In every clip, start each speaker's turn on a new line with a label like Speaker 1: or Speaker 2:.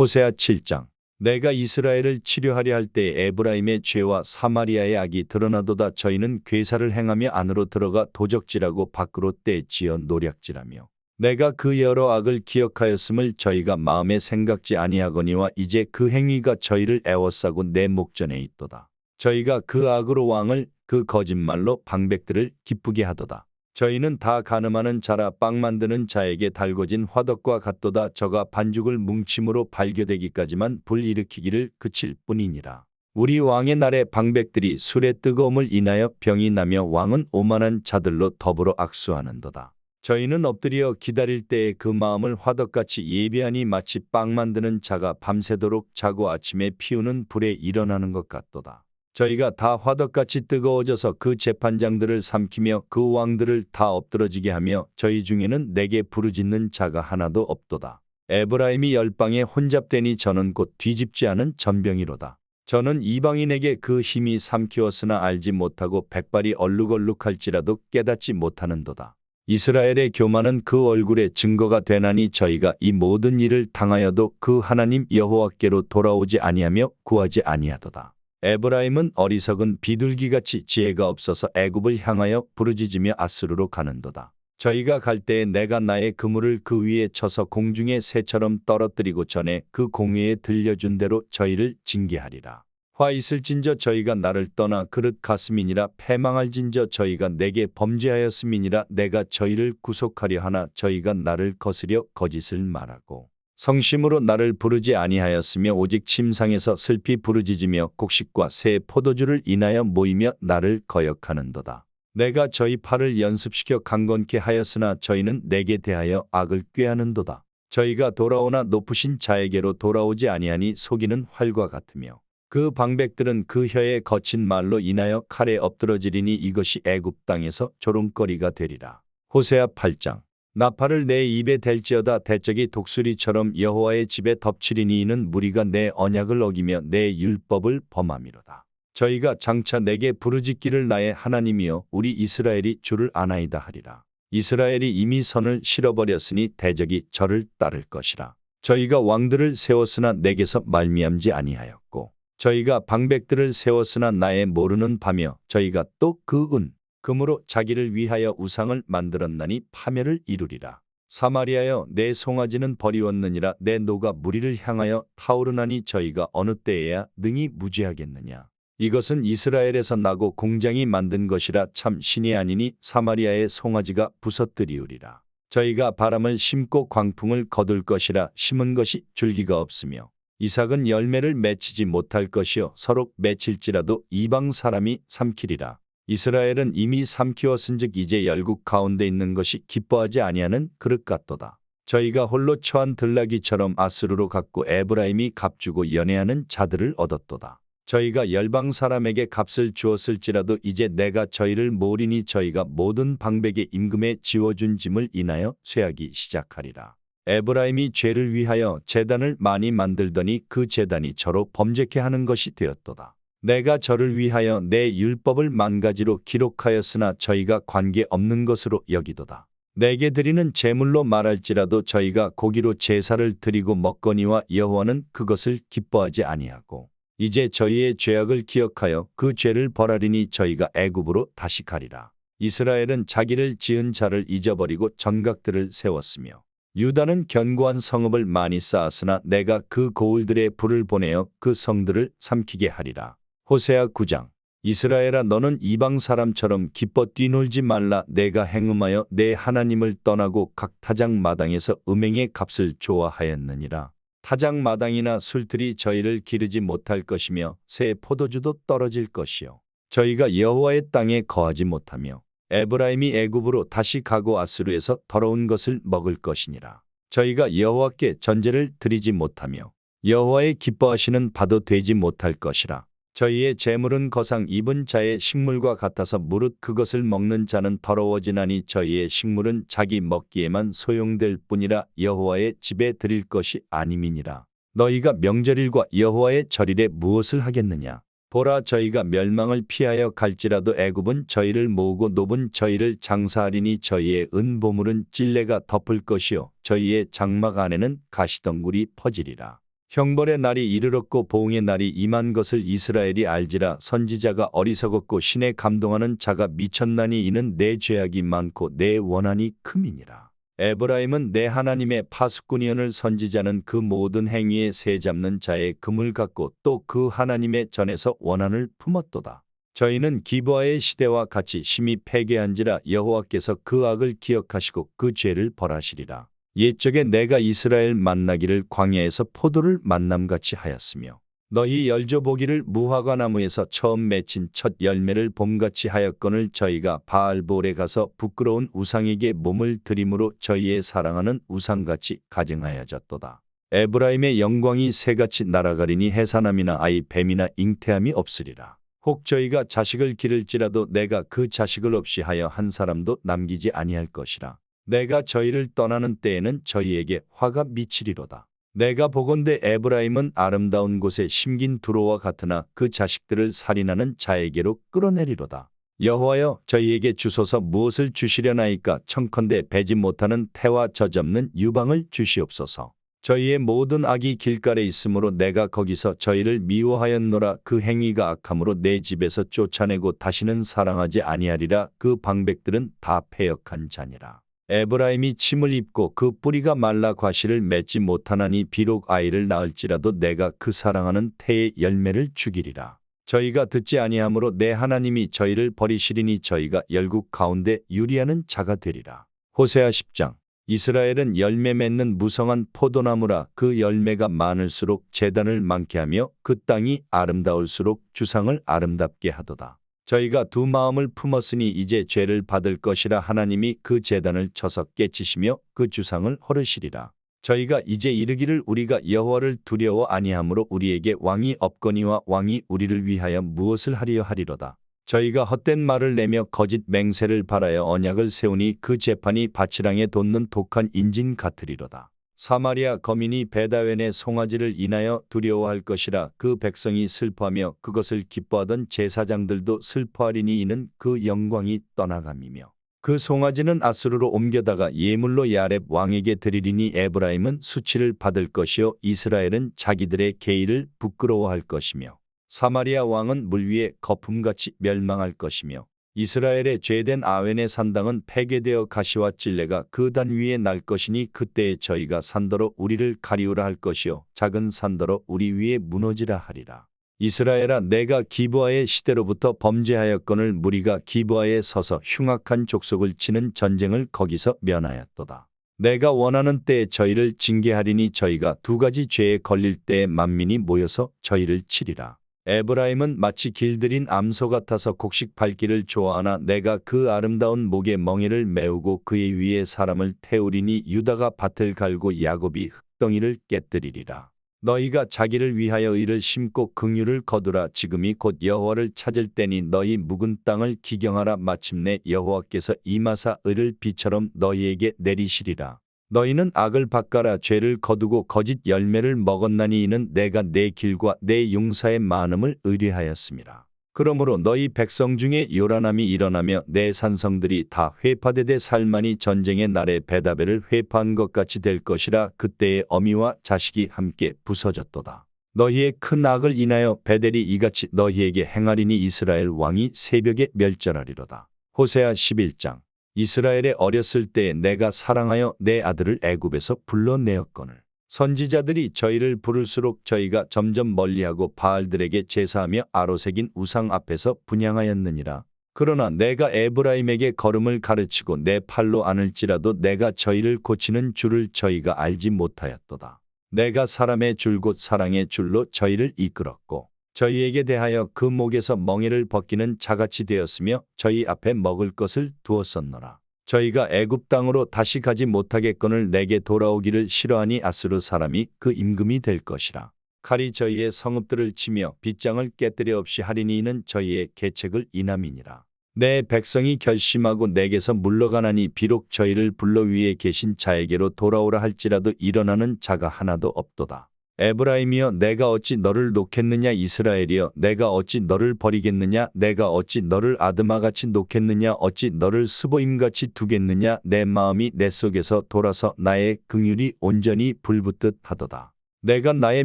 Speaker 1: 호세아 7장 내가 이스라엘을 치료하려 할 때 에브라임의 죄와 사마리아의 악이 드러나도다 저희는 괴사를 행하며 안으로 들어가 도적질하고 밖으로 떼지어 노략질하며 내가 그 여러 악을 기억하였음을 저희가 마음에 생각지 아니하거니와 이제 그 행위가 저희를 애워싸고 내 목전에 있도다. 저희가 그 악으로 왕을 그 거짓말로 방백들을 기쁘게 하도다. 저희는 다 가늠하는 자라 빵 만드는 자에게 달궈진 화덕과 같도다. 저가 반죽을 뭉침으로 발교되기까지만 불 일으키기를 그칠 뿐이니라. 우리 왕의 날에 방백들이 술의 뜨거움을 인하여 병이 나며 왕은 오만한 자들로 더불어 악수하는도다. 저희는 엎드려 기다릴 때에 그 마음을 화덕같이 예비하니 마치 빵 만드는 자가 밤새도록 자고 아침에 피우는 불에 일어나는 것 같도다. 저희가 다 화덕같이 뜨거워져서 그 재판장들을 삼키며 그 왕들을 다 엎드러지게 하며 저희 중에는 내게 부르짖는 자가 하나도 없도다. 에브라임이 열방에 혼잡되니 저는 곧 뒤집지 않은 전병이로다. 저는 이방인에게 그 힘이 삼키었으나 알지 못하고 백발이 얼룩얼룩할지라도 깨닫지 못하는도다. 이스라엘의 교만은 그 얼굴에 증거가 되나니 저희가 이 모든 일을 당하여도 그 하나님 여호와께로 돌아오지 아니하며 구하지 아니하도다. 에브라임은 어리석은 비둘기같이 지혜가 없어서 애굽을 향하여 부르짖으며 아스루로 가는도다. 저희가 갈 때에 내가 나의 그물을 그 위에 쳐서 공중의 새처럼 떨어뜨리고 전에 그 공회에 들려준 대로 저희를 징계하리라. 화 있을진저 저희가 나를 떠나 그릇 가슴이니라 패망할진저 저희가 내게 범죄하였음이니라 내가 저희를 구속하려 하나 저희가 나를 거스려 거짓을 말하고 성심으로 나를 부르지 아니하였으며 오직 침상에서 슬피 부르짖으며 곡식과 새 포도주를 인하여 모이며 나를 거역하는도다. 내가 저희 팔을 연습시켜 강건케 하였으나 저희는 내게 대하여 악을 꾀하는도다. 저희가 돌아오나 높으신 자에게로 돌아오지 아니하니 속이는 활과 같으며 그 방백들은 그 혀의 거친 말로 인하여 칼에 엎드러지리니 이것이 애굽 땅에서 조롱거리가 되리라. 호세아 8장 나팔을 내 입에 댈지어다 대적이 독수리처럼 여호와의 집에 덮치리니 이는 무리가 내 언약을 어기며 내 율법을 범함이로다. 저희가 장차 내게 부르짖기를 나의 하나님이여 우리 이스라엘이 주를 아나이다 하리라. 이스라엘이 이미 선을 실어버렸으니 대적이 저를 따를 것이라. 저희가 왕들을 세웠으나 내게서 말미암지 아니하였고 저희가 방백들을 세웠으나 나의 모르는 바며 저희가 또 그 은, 금으로 자기를 위하여 우상을 만들었나니 파멸을 이루리라. 사마리아여 내 송아지는 버리웠느니라 내 노가 무리를 향하여 타오르나니 저희가 어느 때에야 능히 무죄하겠느냐. 이것은 이스라엘에서 나고 공장이 만든 것이라 참 신이 아니니 사마리아의 송아지가 부서뜨리우리라. 저희가 바람을 심고 광풍을 거둘 것이라 심은 것이 줄기가 없으며 이삭은 열매를 맺히지 못할 것이요 서로 맺힐지라도 이방 사람이 삼키리라. 이스라엘은 이미 삼키었은즉 이제 열국 가운데 있는 것이 기뻐하지 아니하는 그릇 같도다. 저희가 홀로 처한 들나귀처럼 아스루로 갔고 에브라임이 값주고 연애하는 자들을 얻었도다. 저희가 열방 사람에게 값을 주었을지라도 이제 내가 저희를 모리니 저희가 모든 방백의 임금에 지워준 짐을 인하여 쇠하기 시작하리라. 에브라임이 죄를 위하여 재단을 많이 만들더니 그 재단이 저로 범죄케 하는 것이 되었도다. 내가 저를 위하여 내 율법을 만가지로 기록하였으나 저희가 관계 없는 것으로 여기도다. 내게 드리는 제물로 말할지라도 저희가 고기로 제사를 드리고 먹거니와 여호와는 그것을 기뻐하지 아니하고 이제 저희의 죄악을 기억하여 그 죄를 벌하리니 저희가 애굽으로 다시 가리라. 이스라엘은 자기를 지은 자를 잊어버리고 전각들을 세웠으며 유다는 견고한 성읍을 많이 쌓았으나 내가 그 고을들의 불을 보내어 그 성들을 삼키게 하리라. 호세아 9장 이스라엘아 너는 이방 사람처럼 기뻐 뛰놀지 말라 내가 행음하여 내 하나님을 떠나고 각 타작 마당에서 음행의 값을 좋아하였느니라. 타작 마당이나 술틀이 저희를 기르지 못할 것이며 새 포도주도 떨어질 것이요 저희가 여호와의 땅에 거하지 못하며 에브라임이 애굽으로 다시 가고 아스루에서 더러운 것을 먹을 것이니라. 저희가 여호와께 전제를 드리지 못하며 여호와의 기뻐하시는 바도 되지 못할 것이라. 저희의 재물은 거상 입은 자의 식물과 같아서 무릇 그것을 먹는 자는 더러워지나니 저희의 식물은 자기 먹기에만 소용될 뿐이라 여호와의 집에 드릴 것이 아님이니라. 너희가 명절일과 여호와의 절일에 무엇을 하겠느냐? 보라 저희가 멸망을 피하여 갈지라도 애굽은 저희를 모으고 노은 저희를 장사하리니 저희의 은보물은 찔레가 덮을 것이요 저희의 장막 안에는 가시덩굴이 퍼지리라. 형벌의 날이 이르렀고 보응의 날이 임한 것을 이스라엘이 알지라 선지자가 어리석었고 신에 감동하는 자가 미쳤나니 이는 내 죄악이 많고 내 원한이 큼이니라. 에브라임은 내 하나님의 파수꾼이언을 선지자는 그 모든 행위에 새 잡는 자의 금을 갖고 또 그 하나님의 전에서 원한을 품었도다. 저희는 기브아의 시대와 같이 심히 패괴한지라 여호와께서 그 악을 기억하시고 그 죄를 벌하시리라. 옛적에 내가 이스라엘 만나기를 광야에서 포도를 만남같이 하였으며 너희 열조보기를 무화과 나무에서 처음 맺힌 첫 열매를 봄같이 하였거늘 저희가 바알볼에 가서 부끄러운 우상에게 몸을 들임으로 저희의 사랑하는 우상같이 가증하여졌도다. 에브라임의 영광이 새같이 날아가리니 해산함이나 아이 뱀이나 잉태함이 없으리라. 혹 저희가 자식을 기를지라도 내가 그 자식을 없이 하여 한 사람도 남기지 아니할 것이라. 내가 저희를 떠나는 때에는 저희에게 화가 미치리로다. 내가 보건대 에브라임은 아름다운 곳에 심긴 두로와 같으나 그 자식들을 살인하는 자에게로 끌어내리로다. 여호와여 저희에게 주소서 무엇을 주시려나이까 청컨대 배지 못하는 태와 젖없는 유방을 주시옵소서. 저희의 모든 악이 길가에 있으므로 내가 거기서 저희를 미워하였노라 그 행위가 악함으로 내 집에서 쫓아내고 다시는 사랑하지 아니하리라 그 방백들은 다 패역한 자니라. 에브라임이 침을 입고 그 뿌리가 말라 과실을 맺지 못하나니 비록 아이를 낳을지라도 내가 그 사랑하는 태의 열매를 죽이리라. 저희가 듣지 아니하므로 내 하나님이 저희를 버리시리니 저희가 열국 가운데 유리하는 자가 되리라. 호세아 10장 이스라엘은 열매 맺는 무성한 포도나무라 그 열매가 많을수록 재단을 많게 하며 그 땅이 아름다울수록 주상을 아름답게 하도다. 저희가 두 마음을 품었으니 이제 죄를 받을 것이라 하나님이 그 재단을 쳐서 깨치시며 그 주상을 허르시리라. 저희가 이제 이르기를 우리가 여호와를 두려워 아니하므로 우리에게 왕이 없거니와 왕이 우리를 위하여 무엇을 하리여 하리로다. 저희가 헛된 말을 내며 거짓 맹세를 바라여 언약을 세우니 그 재판이 바치랑에 돋는 독한 인진 같으리로다. 사마리아 거민이 베다웬의 송아지를 인하여 두려워할 것이라 그 백성이 슬퍼하며 그것을 기뻐하던 제사장들도 슬퍼하리니 이는 그 영광이 떠나감이며. 그 송아지는 아수르로 옮겨다가 예물로 야렙 왕에게 드리리니 에브라임은 수치를 받을 것이요 이스라엘은 자기들의 계의를 부끄러워할 것이며. 사마리아 왕은 물 위에 거품같이 멸망할 것이며 이스라엘의 죄된 아웬의 산당은 폐괴되어 가시와 찔레가 그 단 위에 날 것이니 그때에 저희가 산더러 우리를 가리우라 할 것이요 작은 산더러 우리 위에 무너지라 하리라. 이스라엘아 내가 기브아의 시대로부터 범죄하였거늘 무리가 기브아에 서서 흉악한 족속을 치는 전쟁을 거기서 면하였도다. 내가 원하는 때에 저희를 징계하리니 저희가 두 가지 죄에 걸릴 때에 만민이 모여서 저희를 치리라. 에브라임은 마치 길들인 암소 같아서 곡식 밟기를 좋아하나 내가 그 아름다운 목에 멍에를 메우고 그의 위에 사람을 태우리니 유다가 밭을 갈고 야곱이 흙덩이를 깨뜨리리라. 너희가 자기를 위하여 의를 심고 긍휼을 거두라 지금이 곧 여호와를 찾을 때니 너희 묵은 땅을 기경하라 마침내 여호와께서 이마사 의를 비처럼 너희에게 내리시리라. 너희는 악을 바꿔라 죄를 거두고 거짓 열매를 먹었나니 이는 내가 내 길과 내 용사의 많음을 의뢰하였습니다. 그러므로 너희 백성 중에 요란함이 일어나며 내 산성들이 다 회파되되 살만이 전쟁의 날에 베다벨을 회파한 것 같이 될 것이라 그때의 어미와 자식이 함께 부서졌도다. 너희의 큰 악을 인하여 베델이 이같이 너희에게 행하리니 이스라엘 왕이 새벽에 멸절하리로다. 호세아 11장 이스라엘에 어렸을 때에 내가 사랑하여 내 아들을 애굽에서 불러내었거늘 선지자들이 저희를 부를수록 저희가 점점 멀리하고 바알들에게 제사하며 아로새긴 우상 앞에서 분양하였느니라. 그러나 내가 에브라임에게 걸음을 가르치고 내 팔로 안을지라도 내가 저희를 고치는 줄을 저희가 알지 못하였도다. 내가 사람의 줄곧 사랑의 줄로 저희를 이끌었고 저희에게 대하여 그 목에서 멍에를 벗기는 자같이 되었으며 저희 앞에 먹을 것을 두었었노라. 저희가 애굽 땅으로 다시 가지 못하겠거늘 내게 돌아오기를 싫어하니 아스르 사람이 그 임금이 될 것이라. 칼이 저희의 성읍들을 치며 빗장을 깨뜨려 없이 하리니 이는 저희의 계책을 인함이니라. 내 백성이 결심하고 내게서 물러가나니 비록 저희를 불러 위에 계신 자에게로 돌아오라 할지라도 일어나는 자가 하나도 없도다. 에브라임이여 내가 어찌 너를 놓겠느냐 이스라엘이여? 내가 어찌 너를 버리겠느냐? 내가 어찌 너를 아드마같이 놓겠느냐? 어찌 너를 스보임같이 두겠느냐? 내 마음이 내 속에서 돌아서 나의 긍휼이 온전히 불붙듯 하도다. 내가 나의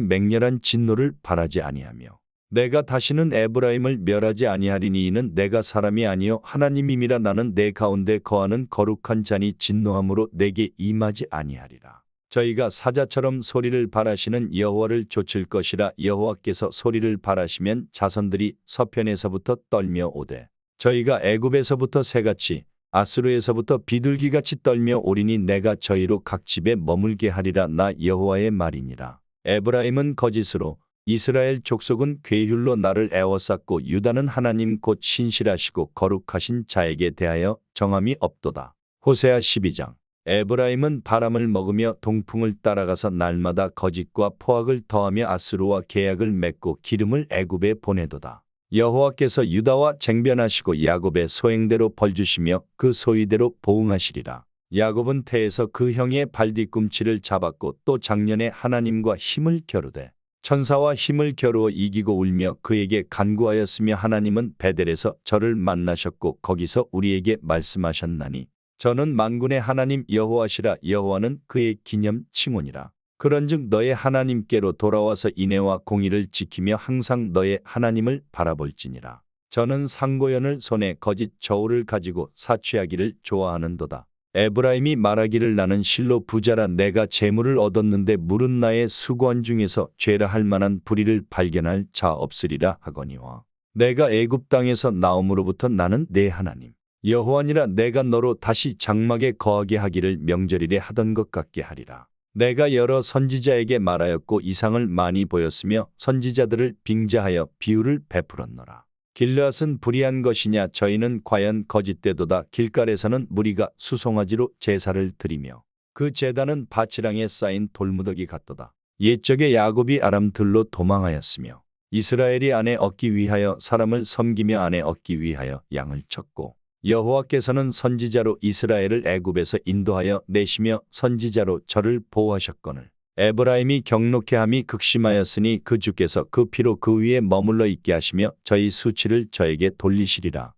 Speaker 1: 맹렬한 진노를 바라지 아니하며. 내가 다시는 에브라임을 멸하지 아니하리니 이는 내가 사람이 아니요 하나님임이라 나는 내 가운데 거하는 거룩한 자니 진노함으로 내게 임하지 아니하리라. 저희가 사자처럼 소리를 바라시는 여호와를 좇을 것이라 여호와께서 소리를 바라시면 자손들이 서편에서부터 떨며 오되 저희가 애굽에서부터 새같이 아수르에서부터 비둘기같이 떨며 오리니 내가 저희로 각 집에 머물게 하리라 나 여호와의 말이니라. 에브라임은 거짓으로 이스라엘 족속은 괴휼로 나를 애워쌌고 유다는 하나님 곧 신실하시고 거룩하신 자에게 대하여 정함이 없도다. 호세아 12장 에브라임은 바람을 먹으며 동풍을 따라가서 날마다 거짓과 포악을 더하며 아스루와 계약을 맺고 기름을 애굽에 보내도다. 여호와께서 유다와 쟁변하시고 야곱의 소행대로 벌주시며 그 소위대로 보응하시리라. 야곱은 태에서 그 형의 발뒤꿈치를 잡았고 또 작년에 하나님과 힘을 겨루되 천사와 힘을 겨루어 이기고 울며 그에게 간구하였으며 하나님은 베델에서 저를 만나셨고 거기서 우리에게 말씀하셨나니 저는 만군의 하나님 여호와시라 여호와는 그의 기념 칭혼이라. 그런즉 너의 하나님께로 돌아와서 인애와 공의를 지키며 항상 너의 하나님을 바라볼지니라. 저는 상고연을 손에 거짓 저울을 가지고 사취하기를 좋아하는도다. 에브라임이 말하기를 나는 실로 부자라 내가 재물을 얻었는데 물은 나의 수고한 중에서 죄라 할 만한 불의를 발견할 자 없으리라 하거니와 내가 애굽 땅에서 나옴으로부터 나는 내 하나님 여호와니라 내가 너로 다시 장막에 거하게 하기를 명절일에 하던 것 같게 하리라. 내가 여러 선지자에게 말하였고 이상을 많이 보였으며 선지자들을 빙자하여 비유를 베풀었노라. 길르앗은 불의한 것이냐 저희는 과연 거짓되도다 길갈에서는 무리가 수송아지로 제사를 드리며 그 제단은 바치랑에 쌓인 돌무더기 같도다. 옛적에 야곱이 아람들로 도망하였으며 이스라엘이 안에 얻기 위하여 사람을 섬기며 안에 얻기 위하여 양을 쳤고 여호와께서는 선지자로 이스라엘을 애굽에서 인도하여 내시며 선지자로 저를 보호하셨거늘 에브라임이 경록해 함이 극심하였으니 그 주께서 그 피로 그 위에 머물러 있게 하시며 저희 수치를 저에게 돌리시리라.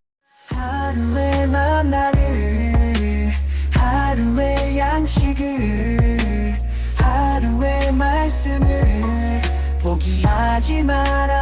Speaker 2: 하루의 만나를 하루의 양식을 하루의 말씀을 포기하지 마라